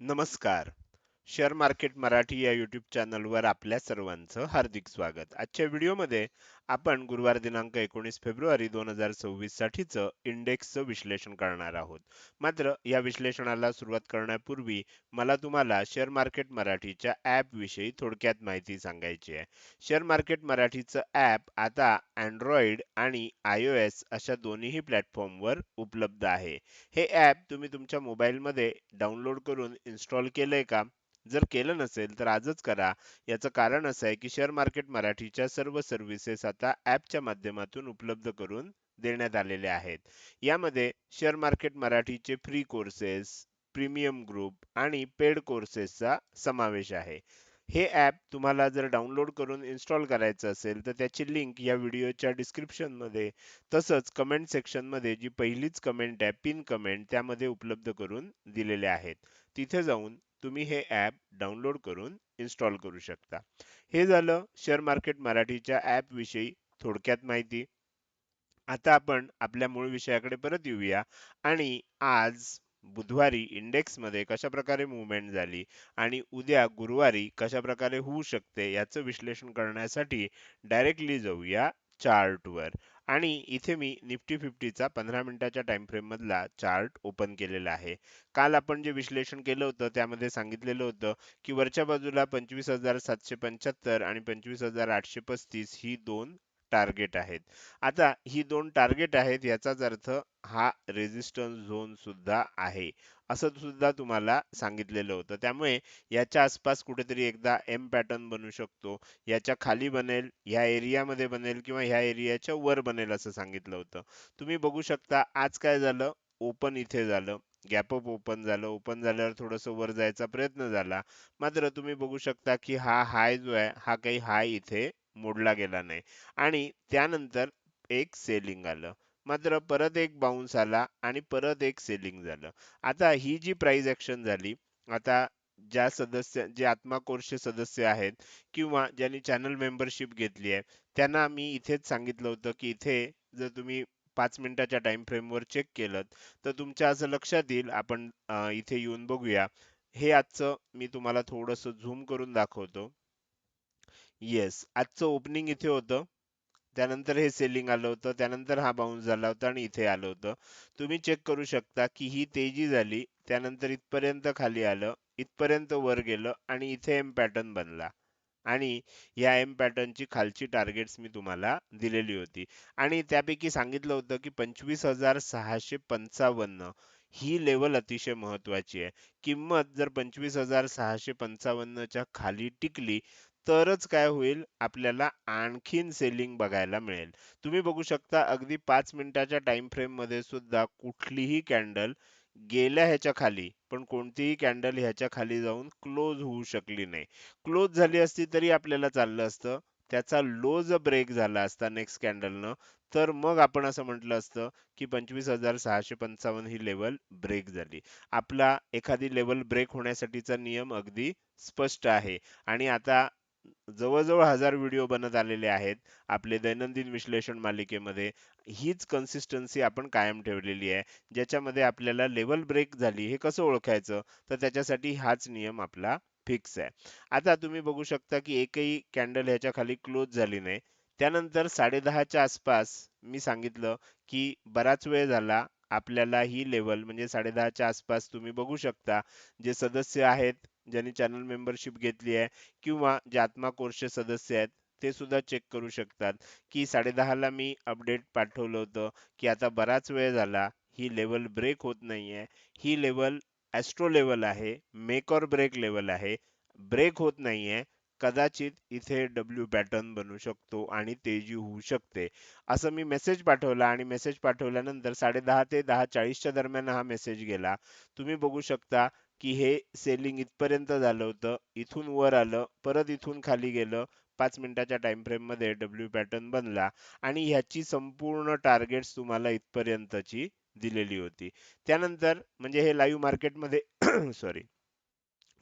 नमस्कार share market Marathi या YouTube चॅनलवर आपल्या सर्वांचं हार्दिक स्वागत. आजच्या व्हिडिओमध्ये आपण गुरुवार दिनांक एकोणीस फेब्रुवारी दोन हजार सव्वीस साठीचं इंडेक्सचं विश्लेषण करणार आहोत. मात्र या विश्लेषणाला सुरुवात करण्यापूर्वी मला तुम्हाला शेअर मार्केट मराठीच्या ॲपविषयी थोडक्यात माहिती सांगायची आहे. शेअर मार्केट मराठीचं ॲप आता अँड्रॉइड आणि आय ओ एस अशा दोन्हीही प्लॅटफॉर्मवर उपलब्ध आहे. हे ॲप तुम्ही तुमच्या मोबाईलमध्ये डाउनलोड करून इन्स्टॉल केलंय का? जर केलं नसेल तर आजच करा. याचं कारण असं आहे की शेअर मार्केट मराठीच्या सर्व सर्व्हिसेस आता ॲपच्या माध्यमातून उपलब्ध करून देण्यात आलेले आहेत. यामध्ये शेअर मार्केट मराठीचे फ्री कोर्सेस प्रीमियम ग्रुप आणि पेड कोर्सेसचा समावेश आहे. हे ॲप तुम्हाला जर डाउनलोड करून इन्स्टॉल करायचं असेल तर त्याची लिंक या व्हिडिओच्या डिस्क्रिप्शनमध्ये तसंच कमेंट सेक्शनमध्ये जी पहिलीच कमेंट आहे पिन कमेंट त्यामध्ये उपलब्ध करून दिलेले आहेत. तिथे जाऊन तुम्ही हे ॲप डाउनलोड करून इन्स्टॉल करू शकता. हे झालं शेअर मार्केट मराठीच्या ॲपविषयी थोडक्यात माहिती. आता आपण आपल्या मूळ विषयाकडे परत येऊया. आणि आज बुधवारी इंडेक्समध्ये मुवमेंट झाली आणि उद्या गुरुवारी कशा प्रकारे होऊ शकते याचं विश्लेषण करण्यासाठी डायरेक्टली जाऊया चार्टवर. आणि इथे मी निफ्टी फिफ्टीचा पंधरा मिनिटाच्या टाइम फ्रेम मधला चार्ट ओपन केलेला आहे. काल आपण जे विश्लेषण केलं होतं त्यामध्ये सांगितलेलं होतं की वरच्या बाजूला पंचवीस हजार सातशे पंच्याहत्तर आणि पंचवीस हजार आठशे पस्तीस ही दोन टार्गेट आहेत. आता ही दोन टार्गेट आहेत याचाच अर्थ हा रेजिस्टन्स झोन सुद्धा आहे. असं सुद्धा तुम्हाला सांगितलेलं होतं. त्यामुळे याच्या आसपास कुठेतरी एकदा एम पॅटर्न बनू शकतो. याच्या खाली बनेल ह्या एरियामध्ये बनेल किंवा ह्या एरियाच्या वर बनेल असं सांगितलं होतं. तुम्ही बघू शकता आज काय झालं? ओपन इथे झालं. गॅप अप ओपन झालं. ओपन झाल्यावर थोडंसं वर जायचा प्रयत्न झाला. मात्र तुम्ही बघू शकता की हा हाय जो आहे हा काही हाय इथे मोडला गेला नाही. आणि त्यानंतर एक सेलिंग आलं. मात्र परत एक बाउन्स आला आणि परत एक सेलिंग झालं. आता ही जी प्राइस ऍक्शन झाली आता ज्या सदस्य जे आत्मा कोर्सचे सदस्य आहेत किंवा ज्यांनी चॅनल मेंबरशिप घेतली आहे त्यांना मी इथेच सांगितलं होतं की इथे जर तुम्ही पाच मिनिटाच्या टाइम फ्रेमवर चेक केलं तर तुमच्या असं लक्षात येईल आपण इथे येऊन बघूया. हे आजचं मी तुम्हाला थोडंसं झूम करून दाखवतो. येस आजचं ओपनिंग इथे होतं. त्यानंतर हे सेलिंग आलं होतं त्यानंतर हा बाउन्स झाला होता आणि इथे आलं होतं. तुम्ही चेक करू शकता की ही तेजी झाली त्यानंतर इथपर्यंत खाली आलं इथपर्यंत वर गेलं आणि इथे एम पॅटर्न बनला. आणि या एम पॅटर्नची खालची टार्गेट्स मी तुम्हाला दिलेली होती. आणि त्यापैकी सांगितलं होतं की पंचवीस हजार सहाशे पंचावन्न ही लेवल अतिशय महत्वाची आहे. किंमत जर पंचवीस हजार सहाशे पंचावन्नच्या खाली टिकली तरच काय होईल आपल्याला आणखीन सेलिंग बघायला मिळेल. तुम्ही बघू शकता अगदी पाच मिनिटाच्या टाइम फ्रेममध्ये सुद्धा कुठलीही कॅन्डल गेल्या ह्याच्या खाली पण कोणतीही कॅन्डल ह्याच्या खाली जाऊन क्लोज होऊ शकली नाही. क्लोज झाली असती तरी आपल्याला चाललं असतं. त्याचा लो जर ब्रेक झाला असता नेक्स्ट कॅन्डलनं तर मग आपण असं म्हटलं असतं की पंचवीस हजार सहाशे पंचावन्न ही लेवल ब्रेक झाली. आपला एखादी लेवल ब्रेक होण्यासाठीचा नियम अगदी स्पष्ट आहे. आणि आता जवळजवळ हजार व्हिडिओ बनत आलेले आहेत. आपले दैनंदिन विश्लेषण मालिकेमध्ये हीच कन्सिस्टन्सी आपण कायम ठेवलेली आहे. ज्याच्यामध्ये आपल्याला लेवल ब्रेक झाली हे कसं ओळखायचं? तर त्याच्यासाठी हाच नियम आपला फिक्स आहे. आता तुम्ही बघू शकता की एकही कॅन्डल ह्याच्या खाली क्लोज झाली नाही. त्यानंतर साडेदहाच्या आसपास मी सांगितलं की बराच वेळ झाला आपल्याला ही लेवल म्हणजे साडेदहाच्या आसपास तुम्ही बघू शकता. जे सदस्य आहेत ज्यांनी चॅनल मेंबरशिप घेतली आहे किंवा जे आत्मा कोर्सचे सदस्य आहेत ते सुद्धा चेक करू शकतात. की साडेदहाला मी अपडेट पाठवलं होतं की आता बराच वेळ झाला ही लेवल ब्रेक होत नाहीये. ही लेवल ॲस्ट्रो लेवल आहे मेक ऑर ब्रेक लेवल आहे. ब्रेक होत नाहीये. कदाचित इथे डब्ल्यू पॅटर्न बनू शकतो आणि तेजी होऊ शकते. असं मी मेसेज पाठवला आणि मेसेज पाठवल्यानंतर साडे दहा ते दहा चाळीसच्या दरम्यान हा मेसेज गेला. तुम्ही बघू शकता की हे सेलिंग इथपर्यंत झालं होतं. इथून वर आलं परत इथून खाली गेलं. पाच मिनिटाच्या टाइम फ्रेममध्ये डब्ल्यू पॅटर्न बनला आणि ह्याची संपूर्ण टार्गेट्स तुम्हाला इथपर्यंतची दिलेली होती. त्यानंतर म्हणजे हे लाईव्ह मार्केटमध्ये सॉरी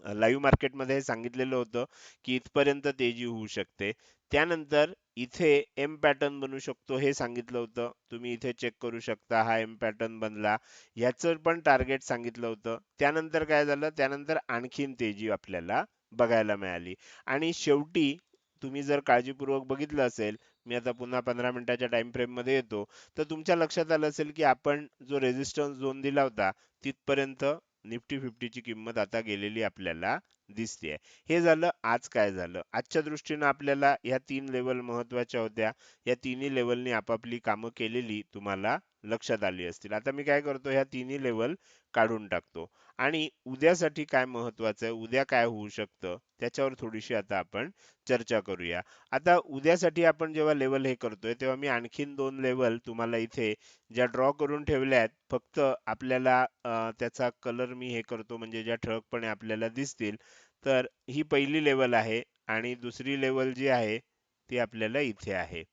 लाईव्ह मार्केटमध्ये सांगितलेलं होतं की इथपर्यंत तेजी होऊ शकते. त्यानंतर इथे एम पॅटर्न बनू शकतो हे सांगितलं होतं. तुम्ही इथे चेक करू शकता हा एम पॅटर्न बनला. याचं पण टार्गेट सांगितलं होतं. त्यानंतर काय झालं? त्यानंतर आणखीन तेजी आपल्याला बघायला मिळाली. आणि शेवटी तुम्ही जर काळजीपूर्वक बघितलं असेल मी आता पुन्हा पंधरा मिनिटाच्या टाइम फ्रेममध्ये येतो तर तुमच्या लक्षात आलं असेल की आपण जो रेजिस्टन्स झोन दिला होता तिथपर्यंत निफ्टी फिफ्टीची किंमत आता गेलेली आपल्याला दिसते हे झालं आज काय झालं? आजच्या दृष्टीनं आपल्याला ह्या तीन लेवल महत्त्वाच्या होत्या. या तिन्ही लेवलनी आपापली कामं केलेली तुम्हाला लक्षात आली असतील. आता मी काय करतो ह्या तिन्ही लेवल काढून टाकतो. आणि उद्यासाठी काय महत्वाचं आहे उद्या काय होऊ शकतं त्याच्यावर थोडीशी आता आपण चर्चा करूया. आता उद्यासाठी आपण जेव्हा लेवल हे करतोय तेव्हा मी आणखीन दोन लेवल तुम्हाला इथे ज्या ड्रॉ करून ठेवल्या आहेत फक्त आपल्याला त्याचा कलर मी हे करतो म्हणजे ज्या ठळकपणे आपल्याला दिसतील तर ही पहिली लेवल आहे आणि दुसरी लेवल जी आहे ती आपल्याला इथे आहे.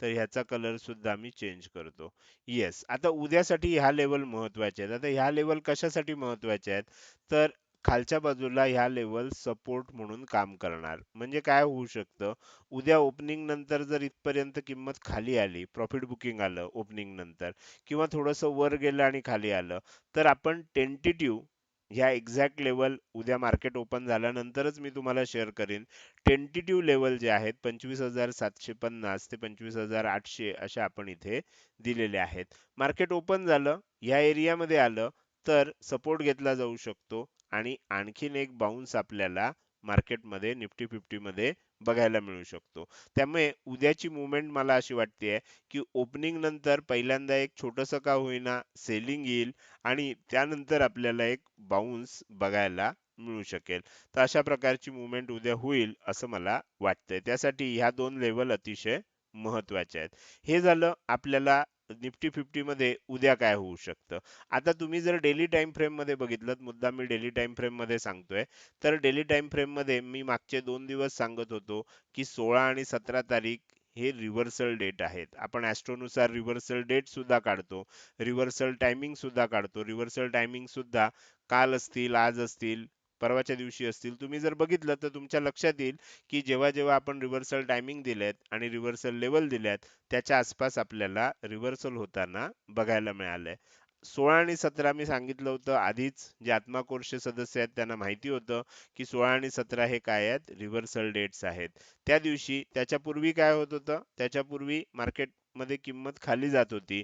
तर ह्याचा कलर सुद्धा मी चेंज करतो. येस आता उद्यासाठी ह्या लेवल महत्त्वाचे आहेत. आता ह्या लेवल कशासाठी महत्त्वाचे आहेत? तर खालच्या बाजूला ह्या लेवल सपोर्ट म्हणून काम करणार. म्हणजे काय होऊ शकतं? उद्या ओपनिंग नंतर जर इथपर्यंत किंमत खाली आली प्रॉफिट बुकिंग आलं ओपनिंग नंतर किंवा थोडंसं वर गेलं आणि खाली आलं तर आपण टेंटेटिव्ह ह्या एक्झॅक्ट लेवल उद्या मार्केट ओपन झाल्यानंतरच मी तुम्हाला शेअर करेन. टेंटेटिव्ह लेवल जे आहेत पंचवीस हजार सातशे पन्नास ते पंचवीस हजार आठशे अशा आपण इथे दिलेले आहेत. मार्केट ओपन झालं ह्या एरियामध्ये आलं तर सपोर्ट घेतला जाऊ शकतो आणि आणखीन एक बाउन्स आपल्याला मार्केटमध्ये निफ्टी फिफ्टी मध्ये बघायला मिळू शकतो. त्यामुळे उद्याची मुवमेंट मला अशी वाटते की ओपनिंग नंतर पहिल्यांदा एक छोटस का होईना सेलिंग येईल आणि त्यानंतर आपल्याला एक बाउन्स बघायला मिळू शकेल. तर अशा प्रकारची मुवमेंट उद्या होईल असं मला वाटतंय. त्यासाठी ह्या दोन लेवल अतिशय महत्त्वाचे आहेत. हे झालं आपल्याला निफ्टी फिफ्टीमध्ये उद्या काय होऊ शकतं? आता तुम्ही जर डेली टाइम फ्रेममध्ये बघितलं मुद्दा मी डेली टाइम फ्रेममध्ये सांगतोय तर डेली टाइम फ्रेममध्ये मी मागचे दोन दिवस सांगत होतो की सोळा आणि सतरा तारीख हे रिव्हर्सल डेट आहेत. आपण ॲस्ट्रोनुसार रिव्हर्सल डेट सुद्धा काढतो रिव्हर्सल टायमिंग सुद्धा काढतो. रिव्हर्सल टायमिंग सुद्धा काल असतील आज असतील परवाच्या दिवशी असतील. तुम्ही जर बघितलं तर तुमच्या लक्षात येईल की जेव्हा जेव्हा आपण रिव्हर्सल टायमिंग दिलेत आणि रिव्हर्सल लेवल दिल्यात त्याच्या आसपास आपल्याला रिव्हर्सल होताना बघायला मिळालंय. सोळा आणि सतरा मी सांगितलं होतं आधीच जे आत्मा कोर्सचे सदस्य आहेत त्यांना माहिती होतं की सोळा आणि सतरा हे काय आहेत? रिव्हर्सल डेट्स आहेत. त्या दिवशी त्याच्यापूर्वी काय होत होतं? त्याच्यापूर्वी मार्केटमध्ये किंमत खाली जात होती.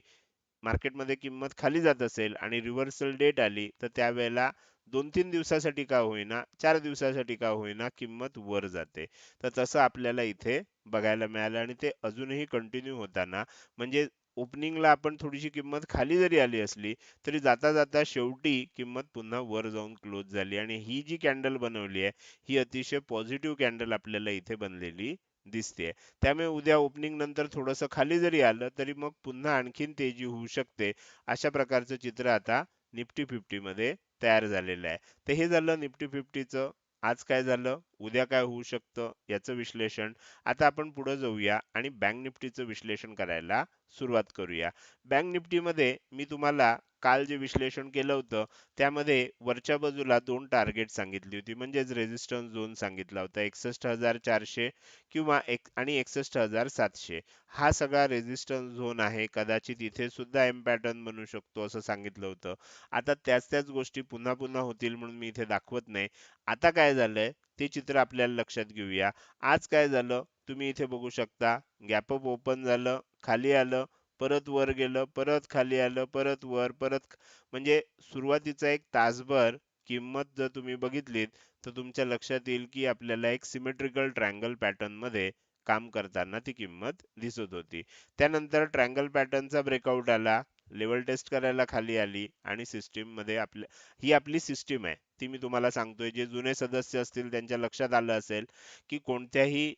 मार्केटमध्ये किंमत खाली जात असेल आणि रिव्हर्सल डेट आली तर त्यावेळेला दोन तीन दिवसासाठी का होईना चार दिवसासाठी का होईना किंमत वर जाते. तर तसं आपल्याला इथे बघायला मिळालं आणि ते अजूनही कंटिन्यू होताना. म्हणजे ओपनिंगला आपण थोडीशी किंमत खाली जरी आली असली तरी जाता जाता शेवटी किंमत पुन्हा वर जाऊन क्लोज झाली. आणि ही जी कॅन्डल बनवली आहे ही अतिशय पॉझिटिव्ह कॅन्डल आपल्याला इथे बनलेली दिसते त्यामुळे उद्या ओपनिंग नंतर थोडस खाली जरी आलं तरी मग पुन्हा आणखीन तेजी होऊ शकते. अशा प्रकारचं चित्र आता निफ्टी फिफ्टी मध्ये तयार झालेलं आहे. तर हे झालं निफ्टी फिफ्टीचं. आज काय झालं? उद्या काय होऊ शकतं? याचं विश्लेषण. आता आपण पुढे जाऊया आणि बँक निफ्टीचं विश्लेषण करायला सुरुवात करूया. बँक निफ्टीमध्ये मी तुम्हाला काल जे विश्लेषण केलं होतं त्यामध्ये वरच्या बाजूला दोन टार्गेट सांगितली होती. म्हणजेच रेजिस्टन्स झोन सांगितला होता. एकसष्ट हजार चारशे किंवा एक आणि एकसष्ट हजार सातशे. हा सगळा रेजिस्टन्स झोन आहे. कदाचित इथे सुद्धा एम पॅटर्न बनू शकतो असं सांगितलं होतं. आता त्याच त्याच गोष्टी पुन्हा पुन्हा होतील म्हणून मी इथे दाखवत नाही. आता काय झालंय? ते चित्र आपल्याला लक्षात घेऊया. आज काय झालं? तुम्ही इथे बघू शकता. गॅपअप ओपन झालं खाली आलं परत वर गेलं परत खाली आलं परत वर परत म्हणजे सुरुवातीचा एक तासभर किंमत जर तुम्ही बघितलीत तर तुमच्या लक्षात येईल की आपल्याला एक सिमेट्रिकल ट्रँगल पॅटर्नमध्ये काम करताना ती किंमत दिसत होती. त्यानंतर ट्रँगल पॅटर्नचा ब्रेकआउट आला. लेवल टेस्ट करायला खाली आली आणि सिस्टीममध्ये आपल्या ही आपली सिस्टीम आहे. ती मी तुम्हाला सांगतोय. जे जुने सदस्य असतील त्यांच्या लक्षात आलं असेल की कोणत्याही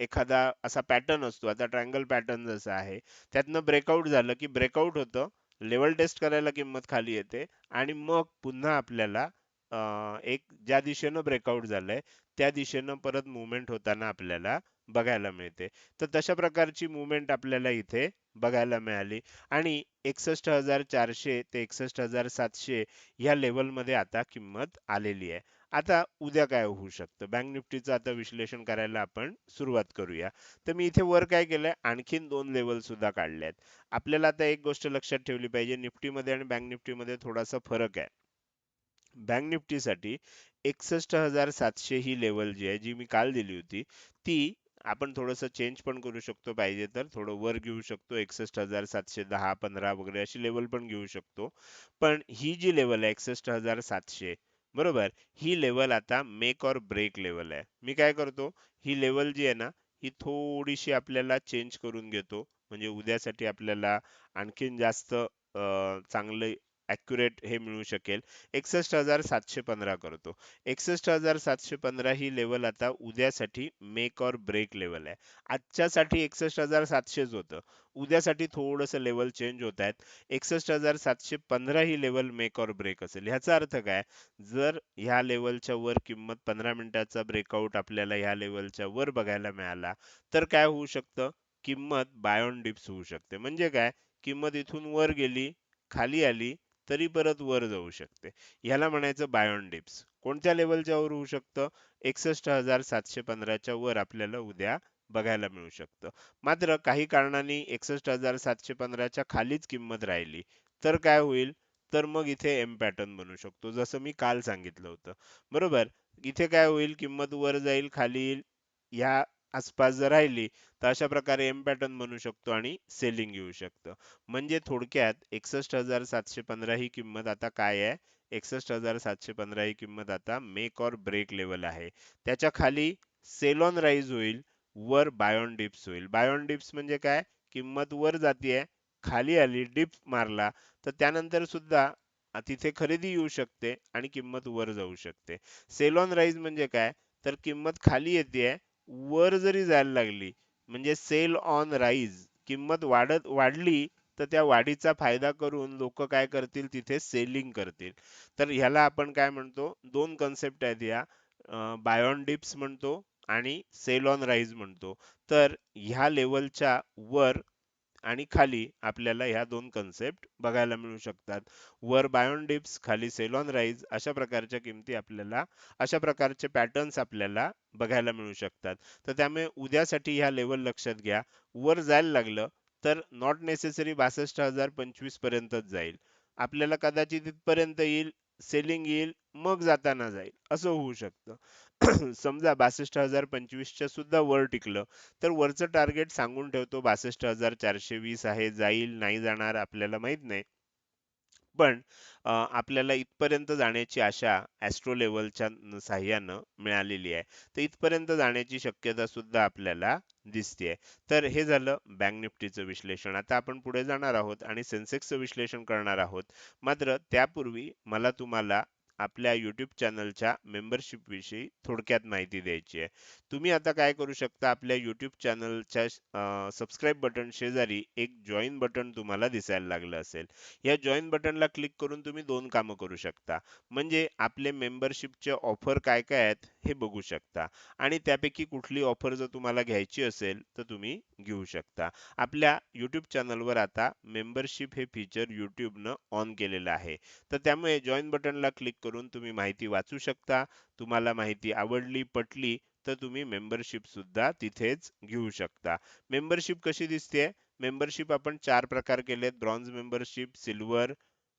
एखादा असा पॅटर्न असतो. आता ट्रँगल पॅटर्न जसं आहे त्यातनं ब्रेकआउट झालं की ब्रेकआउट होतं. लेवल टेस्ट करायला किंमत खाली येते आणि मग पुन्हा आपल्याला एक ज्या दिशेनं ब्रेकआउट झालंय त्या दिशेनं परत मुवमेंट होताना आपल्याला बघायला मिळते. तर तशा प्रकारची मुवमेंट आपल्याला इथे बघायला मिळाली. आणि एकसष्ट हजार चारशे ते एकसष्ट हजार सातशे ह्या लेवलमध्ये आता किंमत आलेली आहे. आता उद्या काय होऊ शकतं? बँक निफ्टीचं आता विश्लेषण करायला आपण सुरुवात करूया. तर मी इथे वर काय केलंय? आणखीन दोन लेवल सुद्धा काढले आहेत आपल्याला आता एक गोष्ट लक्षात ठेवली पाहिजे. निफ्टीमध्ये आणि बँक निफ्टीमध्ये थोडासा फरक आहे. बँक निफ्टीसाठी एकसष्ट हजार सातशे ही लेवल जी आहे जी मी काल दिली होती ती आपण थोडंसं चेंज पण करू शकतो पाहिजे तर. थोडं वर घेऊ शकतो. एकसष्ट हजार सातशे दहा पंधरा वगैरे अशी लेवल पण घेऊ शकतो. पण ही जी लेवल आहे एकसष्ट हजार सातशे बरोबर? ही लेवल आता मेक और ब्रेक लेवल आहे. मी काय करतो? ही लेवल जी आहे ना ही थोडीशी आपल्याला चेंज करून घेतो. म्हणजे उद्यासाठी आपल्याला आणखीन जास्त चांगले ॲक्युरेट हे मिळू शकेल. एकसष्ट हजार सातशे पंधरा करतो. एकसष्ट हजार सातशे पंधरा ही लेवल आता उद्यासाठी मेक और ब्रेक लेवल आहे. आजच्यासाठी एकसष्ट हजार सातशेच होतं. उद्यासाठी थोडंसं लेवल चेंज होत आहेत. एकसष्ट हजार सातशे पंधरा ही लेवल मेक और ब्रेक असेल. ह्याचा अर्थ काय? जर ह्या लेवलच्या वर किंमत पंधरा मिनिटाचा ब्रेकआउट आपल्याला ह्या लेवलच्या वर बघायला मिळाला तर काय होऊ शकतं? किंमत बायोन डिप्स होऊ शकते. म्हणजे काय? किंमत इथून वर गेली खाली आली तरी परत वर जाऊ शकते. ह्याला म्हणायचं बायोन डिप्स कोणत्या लेवलच्या वर होऊ शकतं? एकसष्ट हजार सातशे पंधराच्या वर आपल्याला उद्या बघायला मिळू शकतं. मात्र काही कारणांनी एकसष्ट हजार सातशे पंधराच्या खालीच किंमत राहिली. तर काय होईल? तर मग इथे एम पॅटर्न बनू शकतो जसं मी काल सांगितलं होतं. बरोबर? इथे काय होईल? किंमत वर जाईल खाली येईल. ह्या आसपास जर राहिली तर अशा प्रकारे एम पॅटर्न बनू शकतो आणि सेलिंग येऊ शकतं. म्हणजे थोडक्यात एकसष्ट हजार सातशे पंधरा ही किंमत आता काय आहे? एकसष्ट हजार सातशे पंधरा ही किंमत आता मेक और ब्रेक लेवल आहे. त्याच्याखाली सेलॉन राईज होईल वर बायोन डिप्स होईल. बायोन डिप्स म्हणजे काय? किंमत वर जातीये खाली आली डिप मारला तर त्यानंतर सुद्धा तिथे खरेदी येऊ शकते आणि किंमत वर जाऊ शकते. सेलॉन राईज म्हणजे काय? तर किंमत खाली येते वर जरी जायला लागली म्हणजे सेल ऑन राईज किंमत वाढत वाढली तर त्या वाढीचा फायदा करून लोक काय करतील? तिथे सेलिंग करतील. तर ह्याला आपण काय म्हणतो? दोन कन्सेप्ट आहेत या बायोन डिप्स म्हणतो आणि सेल ऑन राईज म्हणतो. तर ह्या लेवलच्या वर आणि खाली आपल्याला ह्या दोन कन्सेप्ट बघायला मिळू शकतात. वर बायोन डिप्स खाली सेलॉन राईज अशा प्रकारच्या किमती आपल्याला अशा प्रकारचे पॅटर्न्स आपल्याला बघायला मिळू शकतात. तर त्यामुळे उद्यासाठी ह्या लेवल लक्षात घ्या. वर जायला लागलं तर नॉट नेसेसरी बासष्ट हजार पंचवीस पर्यंतच जाईल. आपल्याला कदाचित तिथपर्यंत येईल सेलिंग येईल मग जाताना जाईल. असं होऊ शकतं. समजा बासष्ट हजार पंचवीसच्या सुद्धा वर टिकलं तर वरचं टार्गेट सांगून ठेवतो बासष्ट हजार चारशे वीस आहे जाईल नाही जाणार आपल्याला माहीत नाही. पण आपल्याला इथपर्यंत जाण्याची आशा ॲस्ट्रो लेवलच्या साह्यानं मिळालेली आहे. तर इथपर्यंत जाण्याची शक्यता सुद्धा आपल्याला दिसते तर हे झालं बँक निफ्टीचं विश्लेषण. आता आपण पुढे जाणार आहोत आणि सेन्सेक्सचं विश्लेषण करणार आहोत. मात्र त्यापूर्वी मला तुम्हाला आपल्या यूट्यूब चॅनलच्या मेंबरशिप विषयी थोडक्यात माहिती द्यायची आहे. तुम्ही आता काय करू शकता? आपल्या यूट्यूब चॅनलच्या सबस्क्राईब बटन शेजारी एक जॉईन बटन तुम्हाला दिसायला लागलं असेल. या जॉईन बटनला क्लिक करून तुम्ही दोन कामं करू शकता. म्हणजे आपले मेंबरशिपचे ऑफर काय काय आहेत हे बघू शकता. आणि त्यापैकी कुठली ऑफर जर तुम्हाला घ्यायची असेल तर तुम्ही घेऊ शकता. आपल्या यूट्यूब चॅनलवर आता मेंबरशिप हे फीचर यूट्यूबनं ऑन केलेलं आहे. तर त्यामुळे जॉईन बटनला क्लिक करून तुम्ही माहिती वाचू शकता. तुम्हाला माहिती आवडली पटली तर तुम्ही मेंबरशिप सुद्धा तिथेच घेऊ शकता. मेंबरशिप कशी दिसते? मेंबरशिप आपण चार प्रकार केलेत. ब्रॉन्झ मेंबरशिप सिल्वर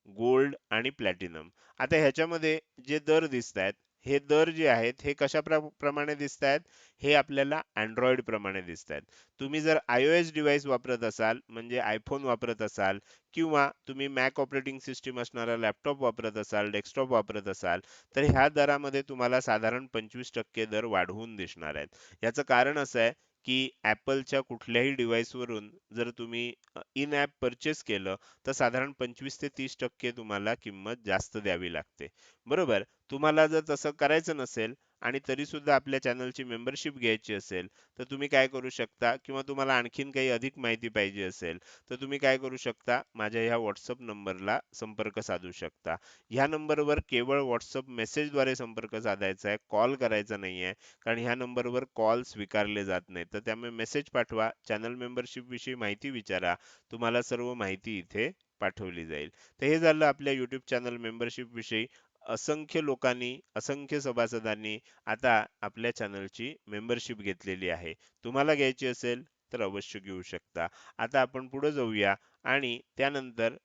गोल्ड आणि प्लॅटिनम आता ह्याच्यामध्ये जे दर दिसत आहेत हे दर जे आहेत हे कशा प्रमाणे दिसत आहेत हे आपल्याला अँड्रॉइड प्रमाणे दिसत आहेत तुम्ही जर आय ओ एस डिव्हाइस वापरत असाल म्हणजे आयफोन वापरत असाल किंवा तुम्ही मॅक ऑपरेटिंग सिस्टीम असणारा लॅपटॉप वापरत असाल डेस्कटॉप वापरत असाल तर ह्या दरामध्ये तुम्हाला साधारण पंचवीस टक्के दर वाढवून दिसणार आहेत. याचं कारण असं आहे की ॲपलच्या कुठल्याही डिव्हाइसवरून जर तुम्ही इन ॲप परचेस केलं तर साधारण पंचवीस ते तीस टक्के तुम्हाला किंमत जास्त द्यावी लागते. बरोबर? तुम्हाला जर तसं करायचं नसेल आणि तरी सुद्धा आपल्या चॅनलची मेंबरशिप घ्यायची असेल तर तुम्ही काय करू शकता? किंवा तुम्हाला आणखीन काही अधिक माहिती पाहिजे असेल तर तुम्ही काय करू शकता? माझ्या ह्या व्हॉट्सअप नंबरला संपर्क साधू शकता. ह्या नंबरवर केवळ व्हॉट्सअप मेसेजद्वारे संपर्क साधायचा आहे कॉल करायचा नाही आहे कारण ह्या नंबरवर कॉल स्वीकारले जात नाही तर त्यामुळे मेसेज पाठवा चॅनल मेंबरशिप विषयी माहिती विचारा तुम्हाला सर्व माहिती इथे पाठवली जाईल. तर हे झालं आपल्या युट्यूब चॅनल मेंबरशिप विषयी. असंख्य लोकांनी असंख्य सभासदांनी आता आपल्या चॅनलची मेंबरशिप घेतलेली आहे. तुम्हाला घ्यायची असेल तर अवश्य घेऊ शकता. आता आपण पुढे जाऊया आणि त्यानंतर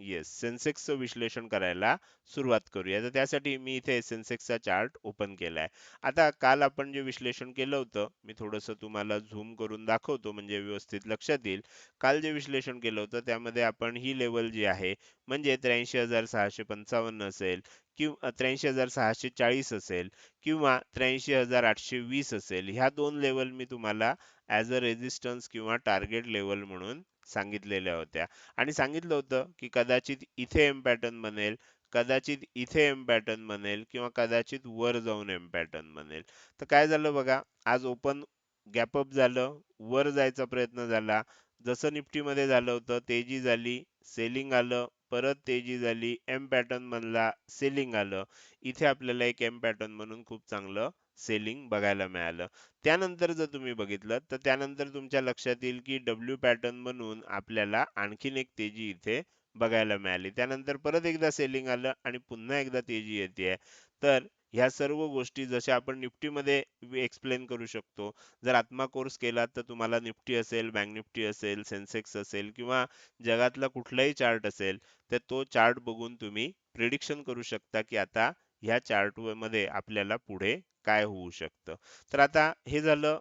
येस सेन्सेक्सचं विश्लेषण करायला सुरुवात करूया. तर त्यासाठी मी इथे सेन्सेक्सचा चार्ट ओपन केलाय. आता काल आपण जे विश्लेषण केलं होतं मी थोडंसं तुम्हाला झूम करून दाखवतो म्हणजे व्यवस्थित लक्षात येईल. काल जे विश्लेषण केलं होतं त्यामध्ये आपण ही लेवल जी आहे म्हणजे त्र्याऐंशी हजार सहाशे पंचावन्न असेल किंवा त्र्याऐंशी हजार सहाशे चाळीस असेल किंवा त्र्याऐंशी हजार आठशे वीस असेल ह्या दोन लेवल मी तुम्हाला ॲज अ रेझिस्टन्स किंवा टार्गेट लेवल म्हणून सांगितलेल्या होत्या. आणि सांगितलं होतं की कदाचित इथे एम पॅटर्न बनेल कदाचित इथे एम पॅटर्न बनेल किंवा कदाचित वर जाऊन एम पॅटर्न बनेल. तर काय झालं बघा आज ओपन गॅपअप झालं वर जायचा प्रयत्न झाला. जसं निफ्टीमध्ये झालं होतं तेजी झाली सेलिंग आलं परत तेजी झाली एम पॅटर्न मधला सेलिंग आलं. इथे आपल्याला एक एम पॅटर्न म्हणून खूप चांगलं सेलिंग बघायला मिळालं. त्यानंतर जर तुम्ही बघितलं तर त्यानंतर तुमच्या लक्षात येईल की डब्ल्यू पॅटर्न म्हणून आपल्याला आणखीन एक तेजी इथे बघायला मिळाली. त्यानंतर परत एकदा सेलिंग आलं आणि पुन्हा एकदा तेजी येते. तर ह्या सर्व गोष्टी जशा आपण निफ्टीमध्ये एक्सप्लेन करू शकतो. जर आत्मा कोर्स केला तर तुम्हाला निफ्टी असेल बँक निफ्टी असेल सेन्सेक्स असेल किंवा जगातला कुठलाही चार्ट असेल तर तो चार्ट बघून तुम्ही प्रिडिक्शन करू शकता की आता ह्या चार्टमध्ये आपल्याला पुढे काय होऊ शकतं? तर आता हे झालं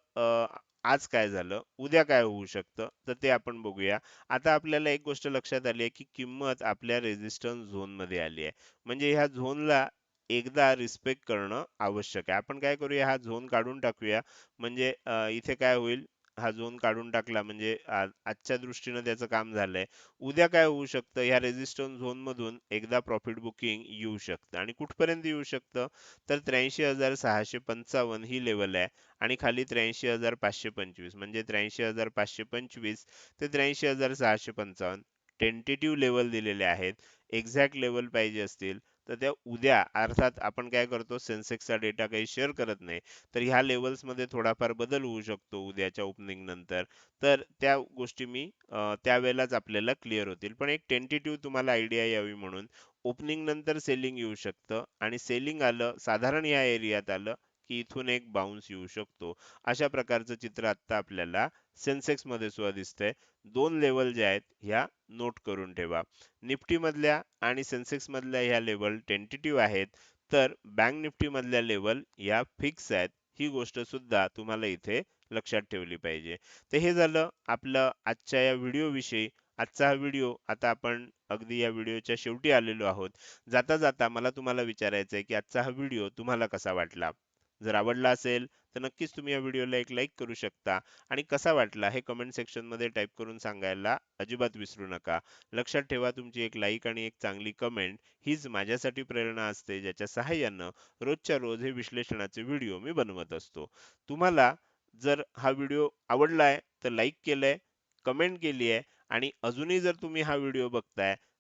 आज काय झालं? उद्या काय होऊ शकतं? तर ते आपण बघूया. आता आपल्याला एक गोष्ट लक्षात आली आहे की किंमत आपल्या रेझिस्टन्स झोनमध्ये आली आहे. म्हणजे ह्या झोनला एकदा रिस्पेक्ट करणं आवश्यक आहे. आपण काय करूया? हा झोन काढून टाकूया. म्हणजे इथे काय होईल? हा झोन काढून टाकला म्हणजे आजच्या दृष्टीनं त्याचं काम झालंय. उद्या काय होऊ शकतं? ह्या रेजिस्टन्स झोन मधून एकदा प्रॉफिट बुकिंग येऊ शकतं आणि कुठपर्यंत येऊ शकतं? तर त्र्याऐंशी हजार सहाशे पंचावन्न ही लेवल आहे आणि खाली त्र्याऐंशी हजार पाचशे पंचवीस. म्हणजे त्र्याऐंशी हजार पाचशे पंचवीस ते त्र्याऐंशी हजार सहाशे पंचावन्न. टेंटेटिव्ह लेवल दिलेले आहेत. एक्झॅक्ट लेवल पाहिजे असतील. तर त्या उद्या अर्थात आपण काय करतो सेन्सेक्सचा डेटा काही शेअर करत नाही तर ह्या लेवल्समध्ये थोडाफार बदल होऊ शकतो उद्याच्या ओपनिंग नंतर. तर त्या गोष्टी मी त्यावेळेलाच आपल्याला क्लिअर होतील. पण एक टेंटेटिव्ह तुम्हाला आयडिया यावी म्हणून ओपनिंग नंतर सेलिंग येऊ शकतं आणि सेलिंग आलं साधारण या एरियात आलं की इथून एक बाउन्स येऊ शकतो. अशा प्रकारचं चित्र आता आपल्याला सेन्सेक्समध्ये सुद्धा दिसतंय. दोन लेवल ज्या आहेत ह्या नोट करून ठेवा. निफ्टी मधल्या आणि सेन्सेक्स मधल्या ह्या लेवल टेंटेटिव्ह आहेत. तर बँक निफ्टी मधल्या लेवल ह्या फिक्स आहेत. ही गोष्ट सुद्धा तुम्हाला इथे लक्षात ठेवली पाहिजे. तर हे झालं आपलं आजच्या या व्हिडिओ विषयी. आजचा हा व्हिडिओ आता आपण अगदी या व्हिडिओच्या शेवटी आलेलो आहोत. जाता जाता मला तुम्हाला विचारायचं आहे की आजचा हा व्हिडिओ तुम्हाला कसा वाटला? जर आवडला असेल तर नक्कीच तुम्ही या व्हिडिओला एक लाईक करू शकता. आणि कसा वाटला हे कमेंट सेक्शनमध्ये टाईप करून सांगायला अजिबात विसरू नका. लक्षात ठेवा तुमची एक लाईक आणि एक चांगली कमेंट हीच माझ्यासाठी प्रेरणा असते ज्याच्या सहाय्यानं रोजच्या रोज हे विश्लेषणाचे व्हिडिओ मी बनवत असतो. तुम्हाला जर हा व्हिडिओ आवडलाय तर लाईक केलंय कमेंट केली आहे आणि अजूनही जर तुम्ही हा व्हिडिओ बघताय